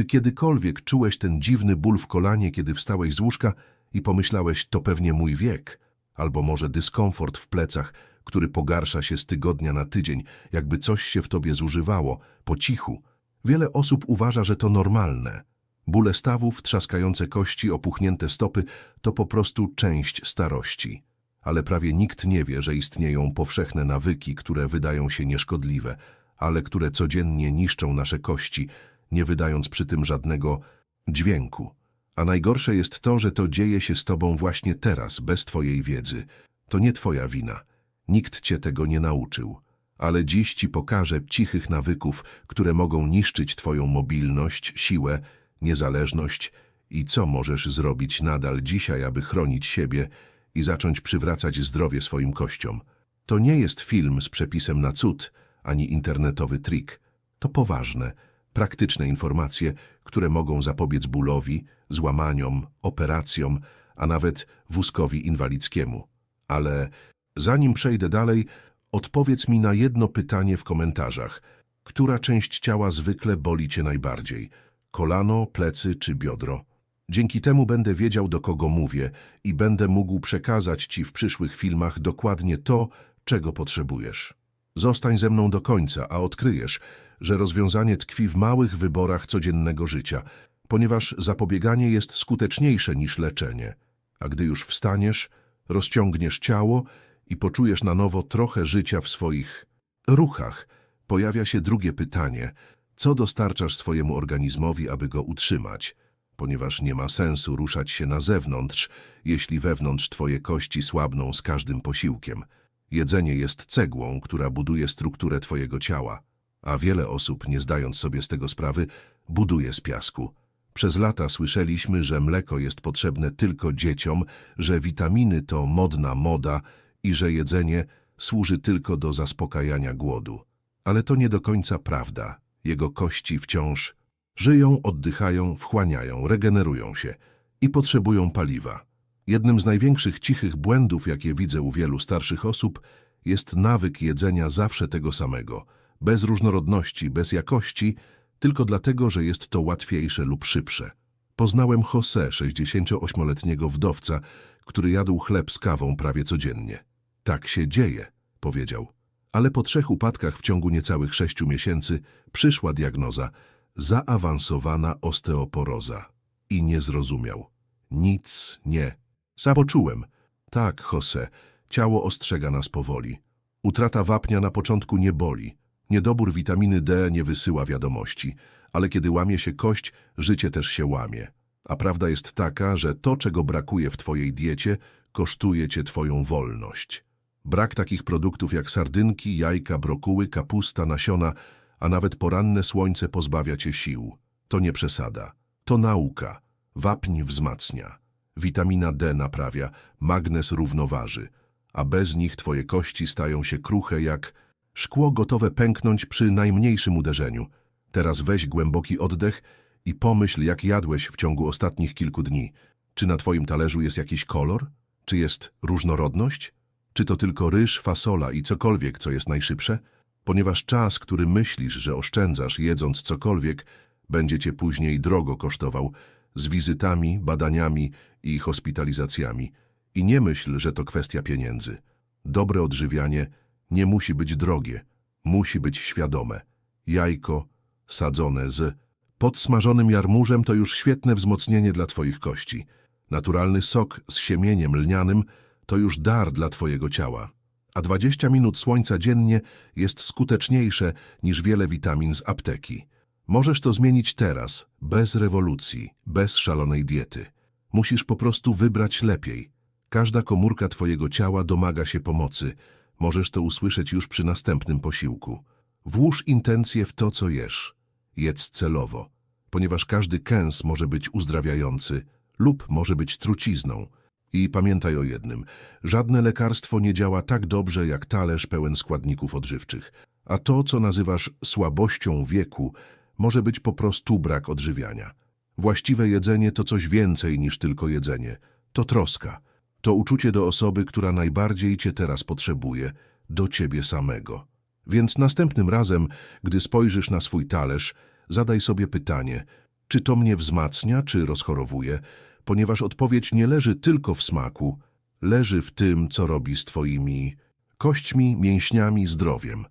Czy kiedykolwiek czułeś ten dziwny ból w kolanie, kiedy wstałeś z łóżka i pomyślałeś, to pewnie mój wiek? Albo może dyskomfort w plecach, który pogarsza się z tygodnia na tydzień, jakby coś się w tobie zużywało, po cichu. Wiele osób uważa, że to normalne. Bóle stawów, trzaskające kości, opuchnięte stopy to po prostu część starości. Ale prawie nikt nie wie, że istnieją powszechne nawyki, które wydają się nieszkodliwe, ale które codziennie niszczą nasze kości, nie wydając przy tym żadnego dźwięku. A najgorsze jest to, że to dzieje się z tobą właśnie teraz, bez twojej wiedzy. To nie twoja wina. Nikt cię tego nie nauczył. Ale dziś ci pokażę cichych nawyków, które mogą niszczyć twoją mobilność, siłę, niezależność i co możesz zrobić nadal dzisiaj, aby chronić siebie i zacząć przywracać zdrowie swoim kościom. To nie jest film z przepisem na cud, ani internetowy trik. To poważne, praktyczne informacje, które mogą zapobiec bólowi, złamaniom, operacjom, a nawet wózkowi inwalidzkiemu. Ale zanim przejdę dalej, odpowiedz mi na jedno pytanie w komentarzach. Która część ciała zwykle boli cię najbardziej? Kolano, plecy czy biodro? Dzięki temu będę wiedział, do kogo mówię i będę mógł przekazać ci w przyszłych filmach dokładnie to, czego potrzebujesz. Zostań ze mną do końca, a odkryjesz, że rozwiązanie tkwi w małych wyborach codziennego życia, ponieważ zapobieganie jest skuteczniejsze niż leczenie. A gdy już wstaniesz, rozciągniesz ciało i poczujesz na nowo trochę życia w swoich ruchach, pojawia się drugie pytanie: co dostarczasz swojemu organizmowi, aby go utrzymać? Ponieważ nie ma sensu ruszać się na zewnątrz, jeśli wewnątrz twoje kości słabną z każdym posiłkiem. Jedzenie jest cegłą, która buduje strukturę twojego ciała, a wiele osób, nie zdając sobie z tego sprawy, buduje z piasku. Przez lata słyszeliśmy, że mleko jest potrzebne tylko dzieciom, że witaminy to modna moda i że jedzenie służy tylko do zaspokajania głodu. Ale to nie do końca prawda. Jego kości wciąż żyją, oddychają, wchłaniają, regenerują się i potrzebują paliwa. Jednym z największych cichych błędów, jakie widzę u wielu starszych osób, jest nawyk jedzenia zawsze tego samego, bez różnorodności, bez jakości, tylko dlatego, że jest to łatwiejsze lub szybsze. Poznałem José, 68-letniego wdowca, który jadł chleb z kawą prawie codziennie. Tak się dzieje, powiedział. Ale po trzech upadkach w ciągu niecałych sześciu miesięcy przyszła diagnoza zaawansowana osteoporoza. I nie zrozumiał. Nic nie. Zapoczułem. Tak, Jose, ciało ostrzega nas powoli. Utrata wapnia na początku nie boli. Niedobór witaminy D nie wysyła wiadomości, ale kiedy łamie się kość, życie też się łamie. A prawda jest taka, że to, czego brakuje w twojej diecie, kosztuje cię twoją wolność. Brak takich produktów jak sardynki, jajka, brokuły, kapusta, nasiona, a nawet poranne słońce pozbawia cię sił. To nie przesada. To nauka. Wapń wzmacnia. Witamina D naprawia, magnez równoważy, a bez nich twoje kości stają się kruche jak szkło gotowe pęknąć przy najmniejszym uderzeniu. Teraz weź głęboki oddech i pomyśl, jak jadłeś w ciągu ostatnich kilku dni. Czy na twoim talerzu jest jakiś kolor? Czy jest różnorodność? Czy to tylko ryż, fasola i cokolwiek, co jest najszybsze? Ponieważ czas, który myślisz, że oszczędzasz jedząc cokolwiek, będzie cię później drogo kosztował, z wizytami, badaniami i hospitalizacjami. I nie myśl, że to kwestia pieniędzy. Dobre odżywianie nie musi być drogie, musi być świadome. Jajko sadzone z podsmażonym jarmużem to już świetne wzmocnienie dla twoich kości. Naturalny sok z siemieniem lnianym to już dar dla twojego ciała. A 20 minut słońca dziennie jest skuteczniejsze niż wiele witamin z apteki. Możesz to zmienić teraz, bez rewolucji, bez szalonej diety. Musisz po prostu wybrać lepiej. Każda komórka twojego ciała domaga się pomocy. Możesz to usłyszeć już przy następnym posiłku. Włóż intencje w to, co jesz. Jedz celowo, ponieważ każdy kęs może być uzdrawiający lub może być trucizną. I pamiętaj o jednym, żadne lekarstwo nie działa tak dobrze jak talerz pełen składników odżywczych, a to, co nazywasz słabością wieku, może być po prostu brak odżywiania. Właściwe jedzenie to coś więcej niż tylko jedzenie. To troska. To uczucie do osoby, która najbardziej cię teraz potrzebuje, do ciebie samego. Więc następnym razem, gdy spojrzysz na swój talerz, zadaj sobie pytanie, Czy to mnie wzmacnia, czy rozchorowuje? Ponieważ odpowiedź nie leży tylko w smaku, leży w tym, co robi z twoimi kośćmi, mięśniami, zdrowiem.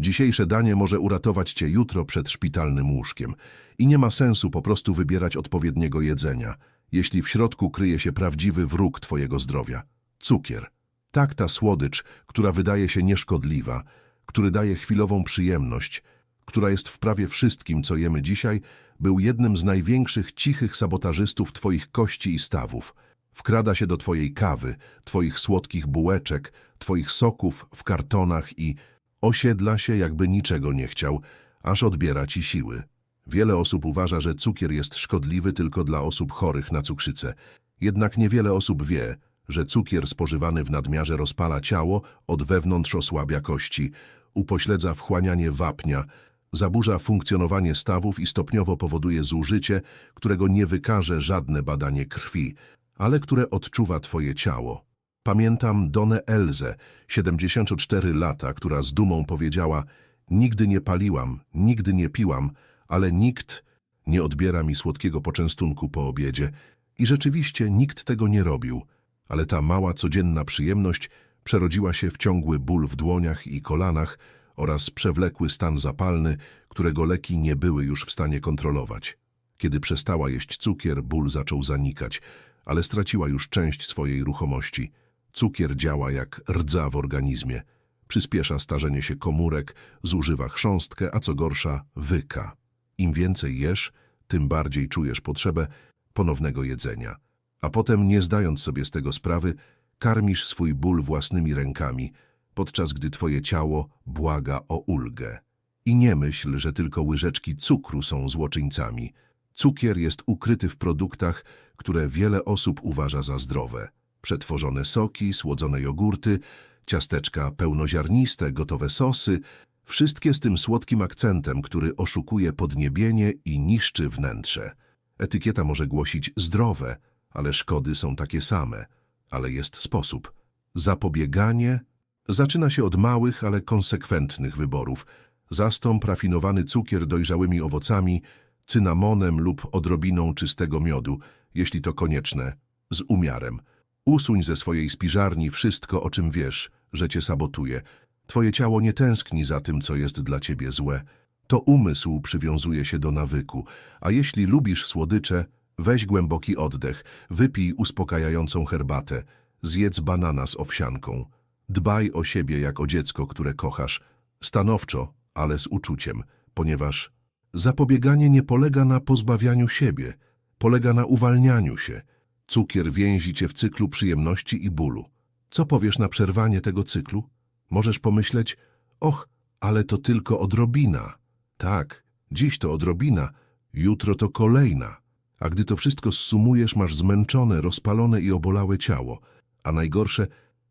Dzisiejsze danie może uratować cię jutro przed szpitalnym łóżkiem i nie ma sensu po prostu wybierać odpowiedniego jedzenia, jeśli w środku kryje się prawdziwy wróg twojego zdrowia cukier. Tak ta słodycz, która wydaje się nieszkodliwa, który daje chwilową przyjemność, która jest w prawie wszystkim, co jemy dzisiaj, był jednym z największych cichych sabotażystów twoich kości i stawów. Wkrada się do twojej kawy, twoich słodkich bułeczek, twoich soków w kartonach i osiedla się, jakby niczego nie chciał, aż odbiera ci siły. Wiele osób uważa, że cukier jest szkodliwy tylko dla osób chorych na cukrzycę. Jednak niewiele osób wie, że cukier spożywany w nadmiarze rozpala ciało, od wewnątrz osłabia kości, upośledza wchłanianie wapnia, zaburza funkcjonowanie stawów i stopniowo powoduje zużycie, którego nie wykaże żadne badanie krwi, ale które odczuwa twoje ciało. Pamiętam Donę Elzę, 74 lata, która z dumą powiedziała Nigdy nie paliłam, nigdy nie piłam, ale nikt nie odbiera mi słodkiego poczęstunku po obiedzie. I rzeczywiście nikt tego nie robił, ale ta mała codzienna przyjemność przerodziła się w ciągły ból w dłoniach i kolanach oraz przewlekły stan zapalny, którego leki nie były już w stanie kontrolować. Kiedy przestała jeść cukier, ból zaczął zanikać, ale straciła już część swojej ruchomości. Cukier działa jak rdza w organizmie. Przyspiesza starzenie się komórek, zużywa chrząstkę, a co gorsza, wyka. Im więcej jesz, tym bardziej czujesz potrzebę ponownego jedzenia. A potem, nie zdając sobie z tego sprawy, karmisz swój ból własnymi rękami, podczas gdy twoje ciało błaga o ulgę. I nie myśl, że tylko łyżeczki cukru są złoczyńcami. Cukier jest ukryty w produktach, które wiele osób uważa za zdrowe. Przetworzone soki, słodzone jogurty, ciasteczka pełnoziarniste, gotowe sosy, wszystkie z tym słodkim akcentem, który oszukuje podniebienie i niszczy wnętrze. Etykieta może głosić zdrowe, ale szkody są takie same. Ale jest sposób. Zapobieganie zaczyna się od małych, ale konsekwentnych wyborów. Zastąp rafinowany cukier dojrzałymi owocami, cynamonem lub odrobiną czystego miodu, jeśli to konieczne, z umiarem. Usuń ze swojej spiżarni wszystko, o czym wiesz, że cię sabotuje. Twoje ciało nie tęskni za tym, co jest dla ciebie złe. To umysł przywiązuje się do nawyku, a jeśli lubisz słodycze, weź głęboki oddech, wypij uspokajającą herbatę, zjedz banana z owsianką. Dbaj o siebie jak o dziecko, które kochasz, stanowczo, ale z uczuciem, ponieważ zapobieganie nie polega na pozbawianiu siebie, polega na uwalnianiu się. Cukier więzi cię w cyklu przyjemności i bólu. Co powiesz na przerwanie tego cyklu? Możesz pomyśleć, och, ale to tylko odrobina. Tak, dziś to odrobina, jutro to kolejna. A gdy to wszystko zsumujesz, masz zmęczone, rozpalone i obolałe ciało. A najgorsze,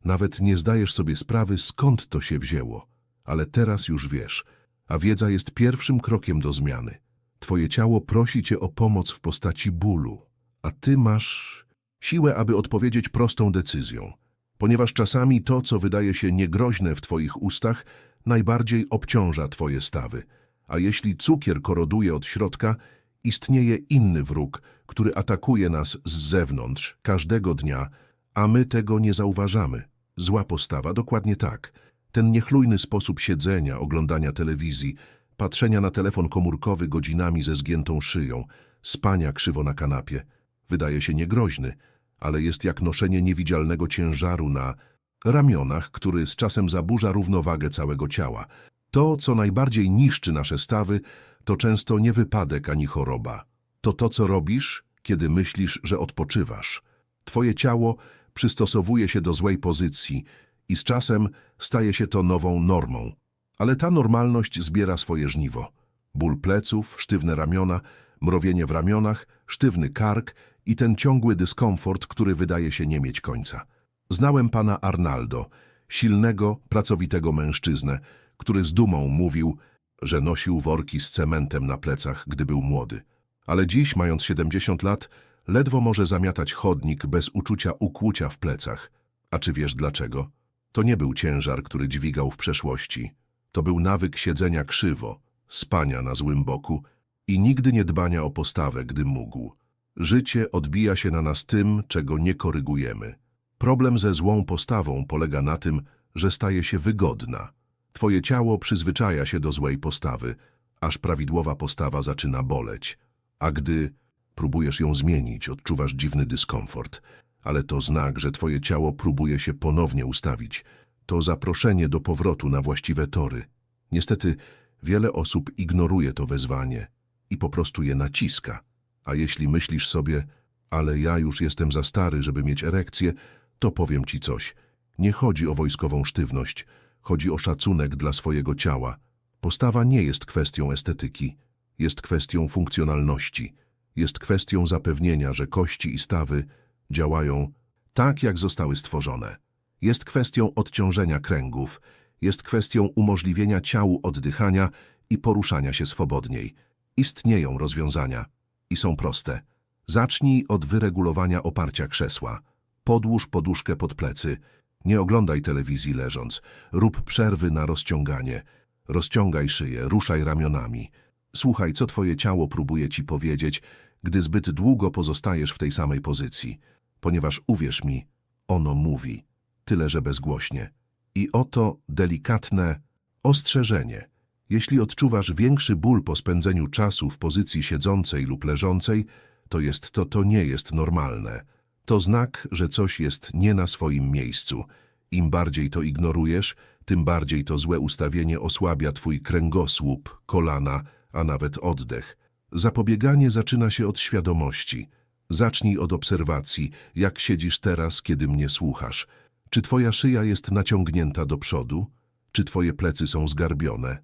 nawet nie zdajesz sobie sprawy, skąd to się wzięło. Ale teraz już wiesz, a wiedza jest pierwszym krokiem do zmiany. Twoje ciało prosi cię o pomoc w postaci bólu, a ty masz siłę, aby odpowiedzieć prostą decyzją. Ponieważ czasami to, co wydaje się niegroźne w twoich ustach, najbardziej obciąża twoje stawy. A jeśli cukier koroduje od środka, istnieje inny wróg, który atakuje nas z zewnątrz każdego dnia, a my tego nie zauważamy. Zła postawa, dokładnie tak. Ten niechlujny sposób siedzenia, oglądania telewizji, patrzenia na telefon komórkowy godzinami ze zgiętą szyją, spania krzywo na kanapie, wydaje się niegroźny, ale jest jak noszenie niewidzialnego ciężaru na ramionach, który z czasem zaburza równowagę całego ciała. To, co najbardziej niszczy nasze stawy, to często nie wypadek ani choroba. To to, co robisz, kiedy myślisz, że odpoczywasz. Twoje ciało przystosowuje się do złej pozycji i z czasem staje się to nową normą. Ale ta normalność zbiera swoje żniwo. Ból pleców, sztywne ramiona, mrowienie w ramionach, sztywny kark i ten ciągły dyskomfort, który wydaje się nie mieć końca. Znałem pana Arnaldo, silnego, pracowitego mężczyznę, który z dumą mówił, że nosił worki z cementem na plecach, gdy był młody. Ale dziś, mając 70 lat, ledwo może zamiatać chodnik bez uczucia ukłucia w plecach. A czy wiesz dlaczego? To nie był ciężar, który dźwigał w przeszłości. To był nawyk siedzenia krzywo, spania na złym boku i nigdy nie dbania o postawę, gdy mógł. Życie odbija się na nas tym, czego nie korygujemy. Problem ze złą postawą polega na tym, że staje się wygodna. Twoje ciało przyzwyczaja się do złej postawy, aż prawidłowa postawa zaczyna boleć. A gdy próbujesz ją zmienić, odczuwasz dziwny dyskomfort. Ale to znak, że twoje ciało próbuje się ponownie ustawić. To zaproszenie do powrotu na właściwe tory. Niestety, wiele osób ignoruje to wezwanie i po prostu je naciska. A jeśli myślisz sobie, ale ja już jestem za stary, żeby mieć erekcję, to powiem ci coś. Nie chodzi o wojskową sztywność, chodzi o szacunek dla swojego ciała. Postawa nie jest kwestią estetyki, jest kwestią funkcjonalności, jest kwestią zapewnienia, że kości i stawy działają tak, jak zostały stworzone. Jest kwestią odciążenia kręgów, jest kwestią umożliwienia ciału oddychania i poruszania się swobodniej. Istnieją rozwiązania i są proste. Zacznij od wyregulowania oparcia krzesła. Podłóż poduszkę pod plecy. Nie oglądaj telewizji leżąc. Rób przerwy na rozciąganie. Rozciągaj szyję, ruszaj ramionami. Słuchaj, co twoje ciało próbuje ci powiedzieć, gdy zbyt długo pozostajesz w tej samej pozycji. Ponieważ uwierz mi, ono mówi, tyle że bezgłośnie. I oto delikatne ostrzeżenie. Jeśli odczuwasz większy ból po spędzeniu czasu w pozycji siedzącej lub leżącej, to jest to, to nie jest normalne. To znak, że coś jest nie na swoim miejscu. Im bardziej to ignorujesz, tym bardziej to złe ustawienie osłabia twój kręgosłup, kolana, a nawet oddech. Zapobieganie zaczyna się od świadomości. Zacznij od obserwacji, jak siedzisz teraz, kiedy mnie słuchasz. Czy twoja szyja jest naciągnięta do przodu? Czy twoje plecy są zgarbione?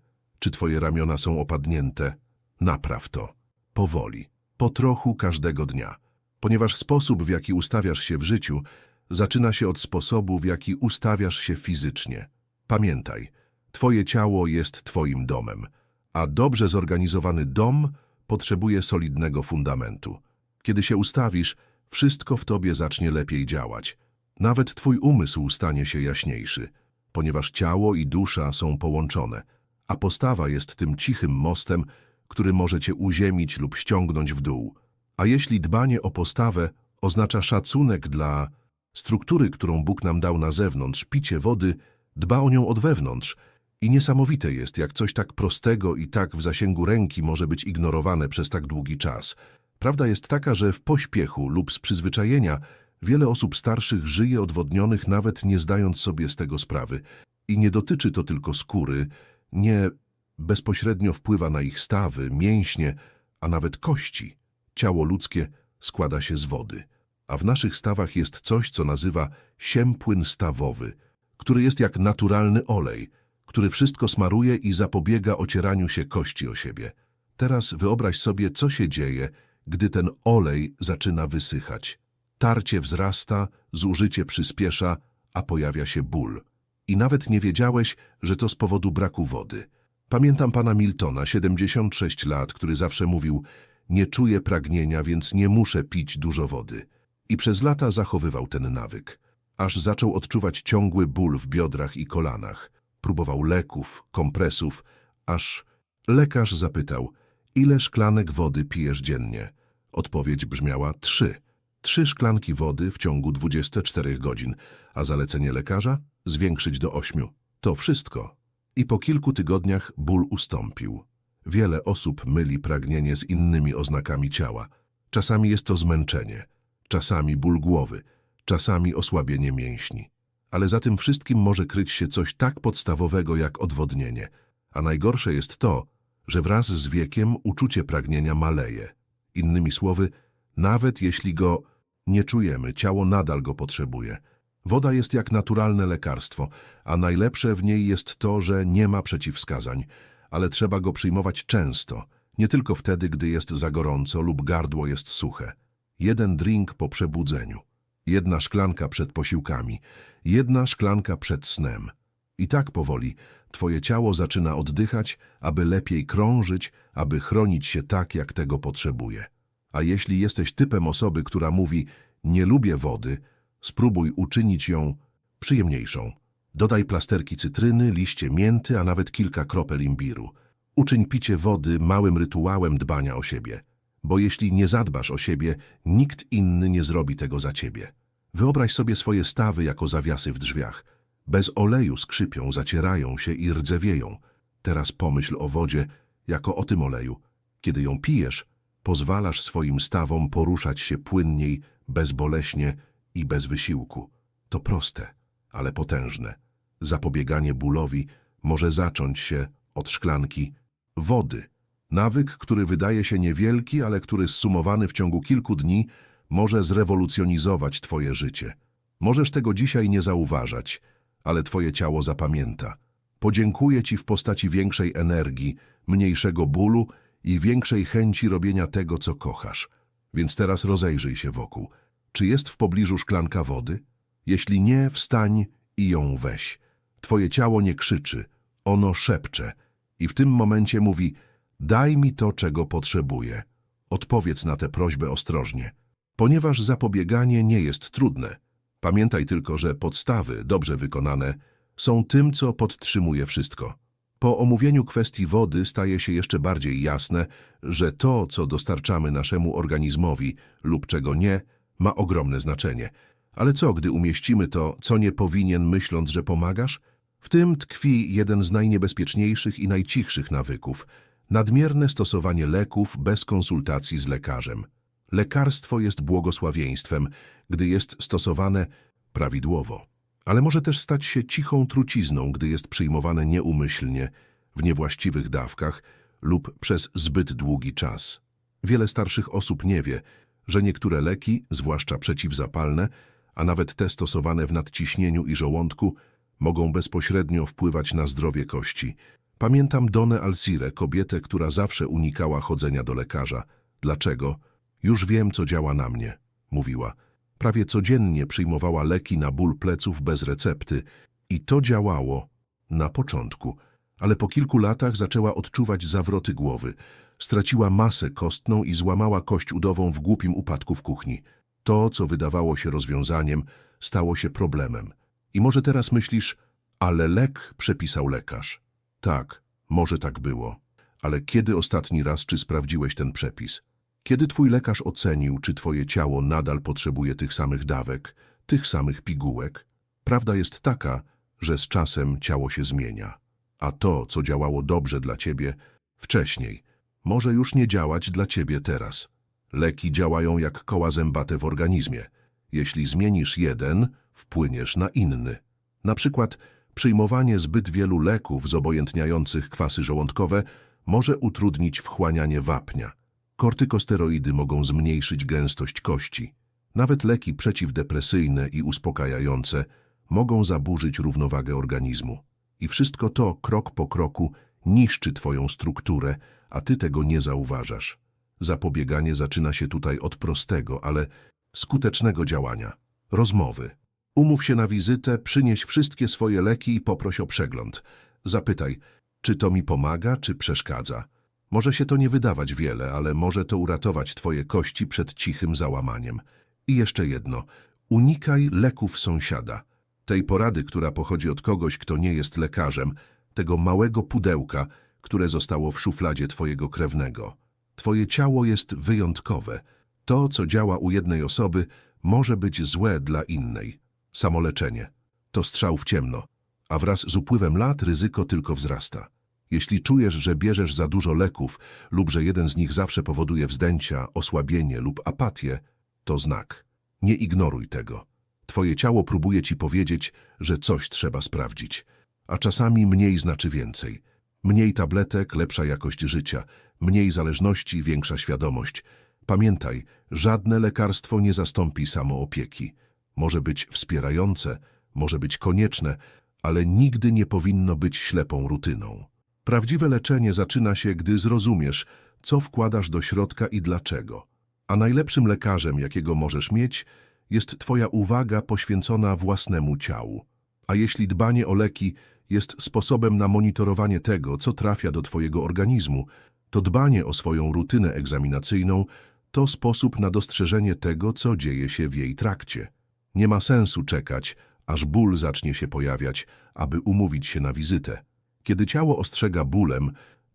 Czy twoje ramiona są opadnięte? Napraw to. Powoli. Po trochu każdego dnia. Ponieważ sposób, w jaki ustawiasz się w życiu, zaczyna się od sposobu, w jaki ustawiasz się fizycznie. Pamiętaj, twoje ciało jest twoim domem, a dobrze zorganizowany dom potrzebuje solidnego fundamentu. Kiedy się ustawisz, wszystko w tobie zacznie lepiej działać. Nawet twój umysł stanie się jaśniejszy, ponieważ ciało i dusza są połączone, a postawa jest tym cichym mostem, który może cię uziemić lub ściągnąć w dół. A jeśli dbanie o postawę oznacza szacunek dla struktury, którą Bóg nam dał na zewnątrz, picie wody, dba o nią od wewnątrz. I niesamowite jest, jak coś tak prostego i tak w zasięgu ręki może być ignorowane przez tak długi czas. Prawda jest taka, że w pośpiechu lub z przyzwyczajenia wiele osób starszych żyje odwodnionych, nawet nie zdając sobie z tego sprawy. I nie dotyczy to tylko skóry, nie bezpośrednio wpływa na ich stawy, mięśnie, a nawet kości. Ciało ludzkie składa się z wody, a w naszych stawach jest coś, co nazywa siępłyn stawowy, który jest jak naturalny olej, który wszystko smaruje i zapobiega ocieraniu się kości o siebie. Teraz wyobraź sobie, co się dzieje, gdy ten olej zaczyna wysychać. Tarcie wzrasta, zużycie przyspiesza, a pojawia się ból. I nawet nie wiedziałeś, że to z powodu braku wody. Pamiętam pana Miltona, 76 lat, który zawsze mówił nie czuję pragnienia, więc nie muszę pić dużo wody. I przez lata zachowywał ten nawyk. Aż zaczął odczuwać ciągły ból w biodrach i kolanach. Próbował leków, kompresów, aż lekarz zapytał, ile szklanek wody pijesz dziennie? Odpowiedź brzmiała trzy. Trzy szklanki wody w ciągu 24 godzin, a zalecenie lekarza? Zwiększyć do ośmiu. To wszystko. I po kilku tygodniach ból ustąpił. Wiele osób myli pragnienie z innymi oznakami ciała. Czasami jest to zmęczenie, czasami ból głowy, czasami osłabienie mięśni. Ale za tym wszystkim może kryć się coś tak podstawowego jak odwodnienie. A najgorsze jest to, że wraz z wiekiem uczucie pragnienia maleje. Innymi słowy, nawet jeśli go nie czujemy, ciało nadal go potrzebuje. Woda jest jak naturalne lekarstwo, a najlepsze w niej jest to, że nie ma przeciwwskazań, ale trzeba go przyjmować często, nie tylko wtedy, gdy jest za gorąco lub gardło jest suche. Jeden drink po przebudzeniu, jedna szklanka przed posiłkami, jedna szklanka przed snem. I tak powoli twoje ciało zaczyna oddychać, aby lepiej krążyć, aby chronić się tak, jak tego potrzebuje. A jeśli jesteś typem osoby, która mówi nie lubię wody, spróbuj uczynić ją przyjemniejszą. Dodaj plasterki cytryny, liście mięty, a nawet kilka kropel imbiru. Uczyń picie wody małym rytuałem dbania o siebie, bo jeśli nie zadbasz o siebie, nikt inny nie zrobi tego za ciebie. Wyobraź sobie swoje stawy jako zawiasy w drzwiach. Bez oleju skrzypią, zacierają się i rdzewieją. Teraz pomyśl o wodzie jako o tym oleju. Kiedy ją pijesz, pozwalasz swoim stawom poruszać się płynniej, bezboleśnie i bez wysiłku. To proste, ale potężne. Zapobieganie bólowi może zacząć się od szklanki wody. Nawyk, który wydaje się niewielki, ale który zsumowany w ciągu kilku dni może zrewolucjonizować twoje życie. Możesz tego dzisiaj nie zauważać, ale twoje ciało zapamięta. Podziękuję ci w postaci większej energii, mniejszego bólu i większej chęci robienia tego, co kochasz. Więc teraz rozejrzyj się wokół. Czy jest w pobliżu szklanka wody? Jeśli nie, wstań i ją weź. Twoje ciało nie krzyczy, ono szepcze i w tym momencie mówi daj mi to, czego potrzebuję. Odpowiedz na tę prośbę ostrożnie, ponieważ zapobieganie nie jest trudne. Pamiętaj tylko, że podstawy, dobrze wykonane, są tym, co podtrzymuje wszystko. Po omówieniu kwestii wody staje się jeszcze bardziej jasne, że to, co dostarczamy naszemu organizmowi lub czego nie, ma ogromne znaczenie. Ale co, gdy umieścimy to, co nie powinien, myśląc, że pomagasz? W tym tkwi jeden z najniebezpieczniejszych i najcichszych nawyków nadmierne stosowanie leków bez konsultacji z lekarzem. Lekarstwo jest błogosławieństwem, gdy jest stosowane prawidłowo, ale może też stać się cichą trucizną, gdy jest przyjmowane nieumyślnie, w niewłaściwych dawkach lub przez zbyt długi czas. Wiele starszych osób nie wie, że niektóre leki, zwłaszcza przeciwzapalne, a nawet te stosowane w nadciśnieniu i żołądku, mogą bezpośrednio wpływać na zdrowie kości. Pamiętam Donę Alcire, kobietę, która zawsze unikała chodzenia do lekarza. Dlaczego? Już wiem, co działa na mnie, mówiła. Prawie codziennie przyjmowała leki na ból pleców bez recepty i to działało na początku, ale po kilku latach zaczęła odczuwać zawroty głowy. Straciła masę kostną i złamała kość udową w głupim upadku w kuchni. To, co wydawało się rozwiązaniem, stało się problemem. I może teraz myślisz, ale lek przepisał lekarz. Tak, może tak było. Ale kiedy ostatni raz czy sprawdziłeś ten przepis? Kiedy twój lekarz ocenił, czy twoje ciało nadal potrzebuje tych samych dawek, tych samych pigułek? Prawda jest taka, że z czasem ciało się zmienia. A to, co działało dobrze dla ciebie wcześniej, może już nie działać dla ciebie teraz. Leki działają jak koła zębate w organizmie. Jeśli zmienisz jeden, wpłyniesz na inny. Na przykład przyjmowanie zbyt wielu leków zobojętniających kwasy żołądkowe może utrudnić wchłanianie wapnia. Kortykosteroidy mogą zmniejszyć gęstość kości. Nawet leki przeciwdepresyjne i uspokajające mogą zaburzyć równowagę organizmu. I wszystko to krok po kroku niszczy twoją strukturę, a ty tego nie zauważasz. Zapobieganie zaczyna się tutaj od prostego, ale skutecznego działania. Rozmowy. Umów się na wizytę, przynieś wszystkie swoje leki i poproś o przegląd. Zapytaj, czy to mi pomaga, czy przeszkadza. Może się to nie wydawać wiele, ale może to uratować twoje kości przed cichym załamaniem. I jeszcze jedno. Unikaj leków sąsiada. Tej porady, która pochodzi od kogoś, kto nie jest lekarzem, tego małego pudełka, które zostało w szufladzie twojego krewnego. Twoje ciało jest wyjątkowe. To, co działa u jednej osoby, może być złe dla innej. Samoleczenie. To strzał w ciemno, a wraz z upływem lat ryzyko tylko wzrasta. Jeśli czujesz, że bierzesz za dużo leków lub że jeden z nich zawsze powoduje wzdęcia, osłabienie lub apatię, to znak. Nie ignoruj tego. Twoje ciało próbuje ci powiedzieć, że coś trzeba sprawdzić. A czasami mniej znaczy więcej. Mniej tabletek, lepsza jakość życia. Mniej zależności, większa świadomość. Pamiętaj, żadne lekarstwo nie zastąpi samoopieki. Może być wspierające, może być konieczne, ale nigdy nie powinno być ślepą rutyną. Prawdziwe leczenie zaczyna się, gdy zrozumiesz, co wkładasz do środka i dlaczego. A najlepszym lekarzem, jakiego możesz mieć, jest Twoja uwaga poświęcona własnemu ciału. A jeśli dbanie o leki jest sposobem na monitorowanie tego, co trafia do Twojego organizmu, to dbanie o swoją rutynę egzaminacyjną to sposób na dostrzeżenie tego, co dzieje się w jej trakcie. Nie ma sensu czekać, aż ból zacznie się pojawiać, aby umówić się na wizytę. Kiedy ciało ostrzega bólem,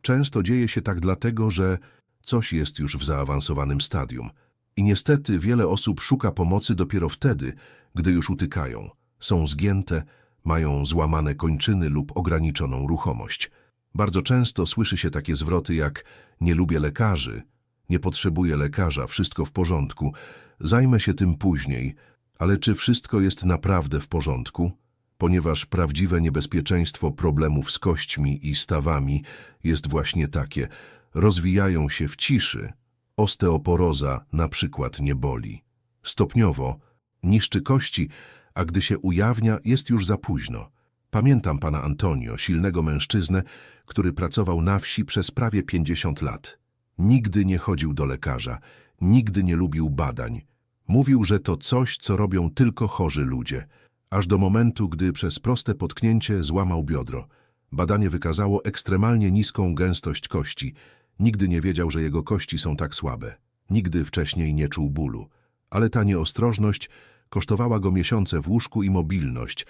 Często dzieje się tak dlatego, że coś jest już w zaawansowanym stadium. I niestety wiele osób szuka pomocy dopiero wtedy, gdy już utykają. Są zgięte, mają złamane kończyny lub ograniczoną ruchomość. Bardzo często słyszy się takie zwroty jak nie lubię lekarzy, nie potrzebuję lekarza, wszystko w porządku, zajmę się tym później. Ale czy wszystko jest naprawdę w porządku? Ponieważ prawdziwe niebezpieczeństwo problemów z kośćmi i stawami jest właśnie takie. Rozwijają się w ciszy. Osteoporoza na przykład nie boli. Stopniowo niszczy kości, a gdy się ujawnia, jest już za późno. Pamiętam pana Antonio, silnego mężczyznę, który pracował na wsi przez prawie 50 lat. Nigdy nie chodził do lekarza, nigdy nie lubił badań. Mówił, że to coś, co robią tylko chorzy ludzie. Aż do momentu, gdy przez proste potknięcie złamał biodro. Badanie wykazało ekstremalnie niską gęstość kości. Nigdy nie wiedział, że jego kości są tak słabe. Nigdy wcześniej nie czuł bólu. Ale ta nieostrożność kosztowała go miesiące w łóżku i mobilność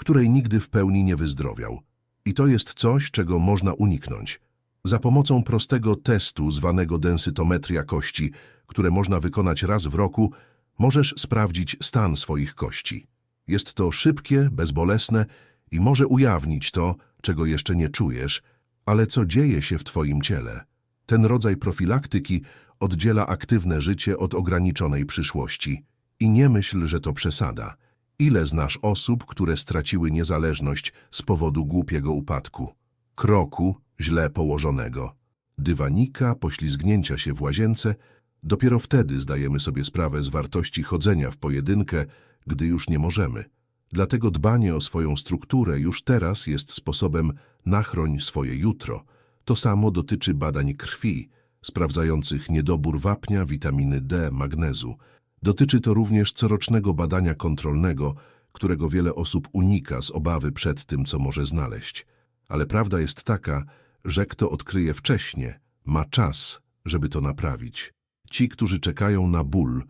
której nigdy w pełni nie wyzdrowiał. I to jest coś, czego można uniknąć. Za pomocą prostego testu zwanego densytometria kości, które można wykonać raz w roku, możesz sprawdzić stan swoich kości. Jest to szybkie, bezbolesne i może ujawnić to, czego jeszcze nie czujesz, ale co dzieje się w twoim ciele. Ten rodzaj profilaktyki oddziela aktywne życie od ograniczonej przyszłości. I nie myśl, że to przesada. Ile znasz osób, które straciły niezależność z powodu głupiego upadku? Kroku źle położonego. Dywanika, poślizgnięcia się w łazience, dopiero wtedy zdajemy sobie sprawę z wartości chodzenia w pojedynkę, gdy już nie możemy. Dlatego dbanie o swoją strukturę już teraz jest sposobem nachroń swoje jutro. To samo dotyczy badań krwi, sprawdzających niedobór wapnia, witaminy D, magnezu. Dotyczy to również corocznego badania kontrolnego, którego wiele osób unika z obawy przed tym, co może znaleźć. Ale prawda jest taka, że kto odkryje wcześniej, ma czas, żeby to naprawić. Ci, którzy czekają na ból,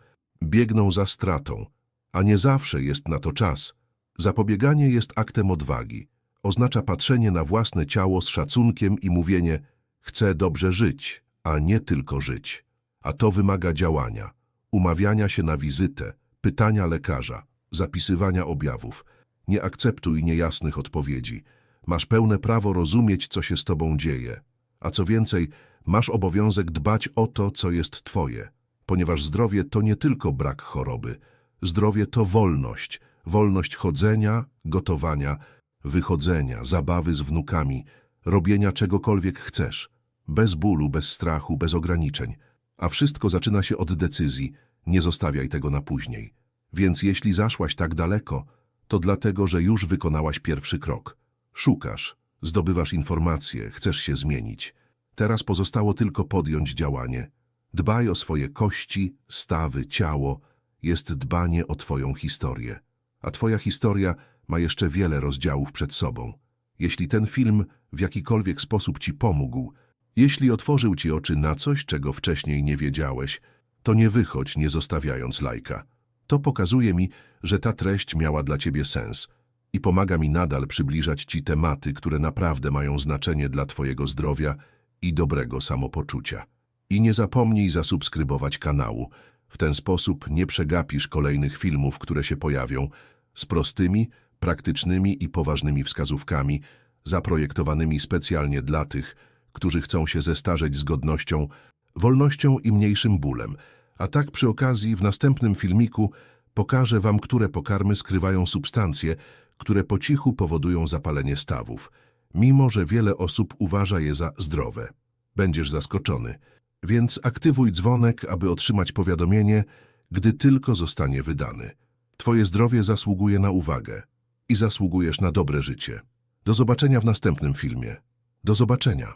biegną za stratą, a nie zawsze jest na to czas. Zapobieganie jest aktem odwagi. Oznacza patrzenie na własne ciało z szacunkiem i mówienie chcę dobrze żyć, a nie tylko żyć. A to wymaga działania, umawiania się na wizytę, pytania lekarza, zapisywania objawów. Nie akceptuj niejasnych odpowiedzi. Masz pełne prawo rozumieć, co się z tobą dzieje. A co więcej, masz obowiązek dbać o to, co jest twoje. Ponieważ zdrowie to nie tylko brak choroby. Zdrowie to wolność. Wolność chodzenia, gotowania, wychodzenia, zabawy z wnukami, robienia czegokolwiek chcesz. Bez bólu, bez strachu, bez ograniczeń. A wszystko zaczyna się od decyzji. Nie zostawiaj tego na później. Więc jeśli zaszłaś tak daleko, to dlatego, że już wykonałaś pierwszy krok. Szukasz, zdobywasz informacje, chcesz się zmienić. Teraz pozostało tylko podjąć działanie. Dbaj o swoje kości, stawy, ciało. Jest dbanie o twoją historię. A twoja historia ma jeszcze wiele rozdziałów przed sobą. Jeśli ten film w jakikolwiek sposób ci pomógł, jeśli otworzył ci oczy na coś, czego wcześniej nie wiedziałeś, to nie wychodź, nie zostawiając lajka. To pokazuje mi, że ta treść miała dla ciebie sens i pomaga mi nadal przybliżać ci tematy, które naprawdę mają znaczenie dla twojego zdrowia i dobrego samopoczucia. I nie zapomnij zasubskrybować kanału. W ten sposób nie przegapisz kolejnych filmów, które się pojawią, z prostymi, praktycznymi i poważnymi wskazówkami, zaprojektowanymi specjalnie dla tych, którzy chcą się zestarzeć z godnością, wolnością i mniejszym bólem. A tak przy okazji w następnym filmiku pokażę Wam, które pokarmy skrywają substancje, które po cichu powodują zapalenie stawów, mimo że wiele osób uważa je za zdrowe. Będziesz zaskoczony. Więc aktywuj dzwonek, aby otrzymać powiadomienie, gdy tylko zostanie wydany. Twoje zdrowie zasługuje na uwagę i zasługujesz na dobre życie. Do zobaczenia w następnym filmie. Do zobaczenia.